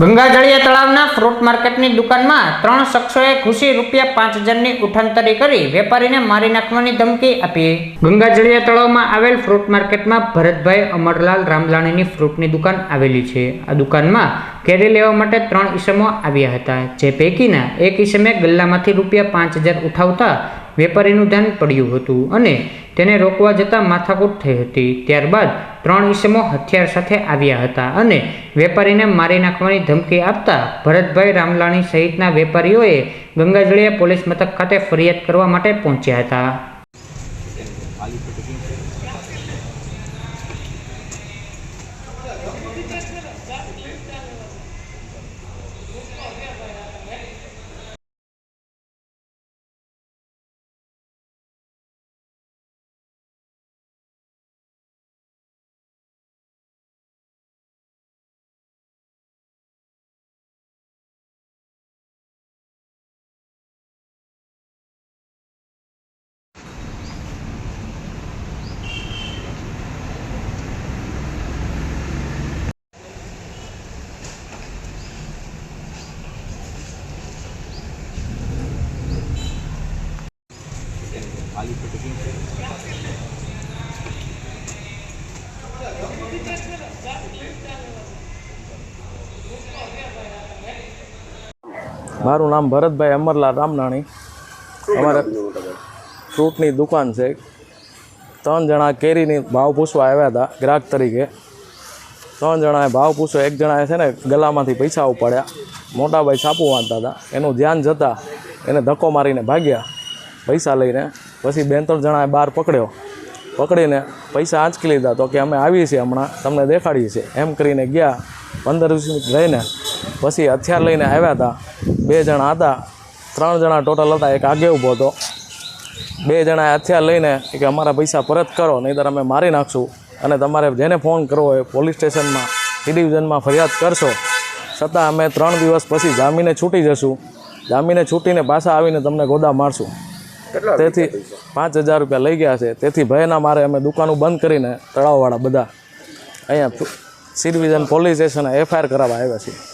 ગંગાજળિયા તળાવના ફ્રૂટ માર્કેટની દુકાનમાં ત્રણ શખ્સોએ ઘૂસી રૂપિયા પાંચ હજારની ઉઠાંતરી કરી વેપારીને મારી નાખવાની ધમકી આપી. ગંગાજળિયા તળાવમાં આવેલ ફ્રૂટ માર્કેટમાં ભરતભાઈ અમરલાલ રામલાણીની ફ્રૂટની દુકાન આવેલી છે. આ દુકાનમાં કેરી લેવા માટે ત્રણ ઈસમો આવ્યા હતા, જે પૈકીના એક ઈસમે ગલ્લામાંથી રૂપિયા પાંચ હજાર ઉઠાવતા વેપારીનું ધ્યાન પડ્યું હતું અને તેને રોકવા જતાં માથાકૂટ થઈ હતી. ત્યારબાદ ત્રણ ઈસમો હથિયાર સાથે આવ્યા હતા અને વેપારીને મારી નાખવાની ધમકી આપતા ભરતભાઈ રામલાણી સહિતના વેપારીઓએ ગંગાજળિયા પોલીસ મથક ખાતે ફરિયાદ કરવા માટે પહોંચ્યા હતા. મારું નામ ભરતભાઈ અમરલાલ રામનાણી. અમારે ફ્રૂટની દુકાન છે. ત્રણ જણા કેરીની ભાવ પૂછવા આવ્યા હતા ગ્રાહક તરીકે. ત્રણ જણાએ ભાવ પૂછ્યો. એક જણાએ છે ને ગલામાંથી પૈસા ઉપાડ્યા. મોટાભાઈ છાપું વાંચતા હતા. એનું ધ્યાન જતાં એને ધક્કો મારીને ભાગ્યા. પૈસા લઈને પછી બે ત્રણ જણાએ બહાર પકડ્યો. પકડીને પૈસા આંચકી લીધા તો કે અમે આવીએ છીએ હમણાં, તમને દેખાડીએ છીએ. એમ કરીને ગયા પંદર વીસ મિનિટ રહીને. પછી હથિયાર લઈને આવ્યા હતા. બે જણા હતા. ત્રણ જણા ટોટલ હતા. એક આગે ઊભો હતો. બે જણાએ હથિયાર લઈને કે અમારા પૈસા પરત કરો, નહીંતર અમે મારી નાખશું અને તમારે જેને ફોન કરવો હોય પોલીસ સ્ટેશનમાં સી ડિવિઝનમાં ફરિયાદ કરશો. છતાં અમે ત્રણ દિવસ પછી જામીને છૂટી જશું. જામીને છૂટીને પાછા આવીને તમને ગોદા મારશું. તેથી પાંચ હજાર રૂપિયા લઈ ગયા છે. તેથી ભયના મારે અમે દુકાનો બંધ કરીને તળાવવાળા બધા અહીંયા સી ડિવિઝન પોલીસ સ્ટેશને એફઆઈઆર કરાવવા આવ્યા છીએ.